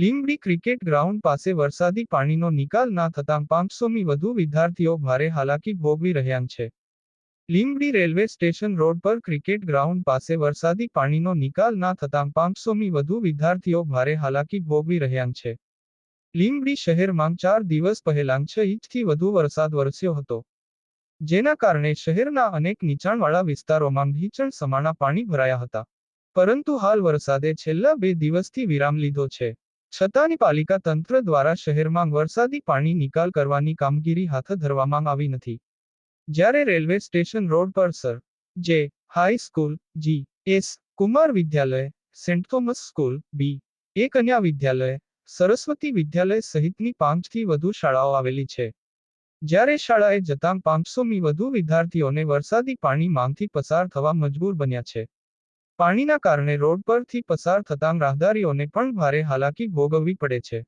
Limbdi cricket ground પાસે વરસાદી પાણીનો નિકાલ ના થતાં પાંચસોમી વધુ વિદ્યાર્થીઓ ભારે હાલાકી ભોગવી રહ્યા છે. લીંબડી રેલવે સ્ટેશન રોડ પર ક્રિકેટ ગ્રાઉન્ડ પાસે વરસાદી પાણીનો નિકાલ ના થતાં પાંચસોમી વધુ વિદ્યાર્થીઓ ભારે હાલાકી ભોગવી રહ્યા છે. લીંબડી શહેરમાં ચાર દિવસ પહેલાં છ ઇંચથી વધુ વરસાદ વરસ્યો હતો. જેના કારણે શહેરના અનેક નીચાણવાળા વિસ્તારોમાં ભીચણ સમાણા પાણી ભરાયા હતા. પરંતુ હાલ વરસાદે છેલ્લા બે દિવસથી વિરામ લીધો છે. છતાંની પાલિકા તંત્ર દ્વારા શહેરમાં વરસાદી પાણી નિકાલ કરવાની કામગીરી હાથ ધરવામાં આવી નથી. જ્યારે રેલવે સ્ટેશન રોડ પર sir. J. High school, G. S. Kumar Vidyalaya, saint Thomas school, B. A. Kanya Vidyalaya, Saraswati વિદ્યાલય સહિતની પાંચથી વધુ શાળાઓ આવેલી છે. જ્યારે શાળાએ જતાં પાંચસોમી વધુ વિદ્યાર્થીઓને વરસાદી પાણી માંગથી પસાર થવા મજબૂર બન્યા છે. પાણીના કારણે રોડ પરથી પસાર થતાં રાહદારીઓને પણ ભારે હાલાકી ભોગવવી પડે છે.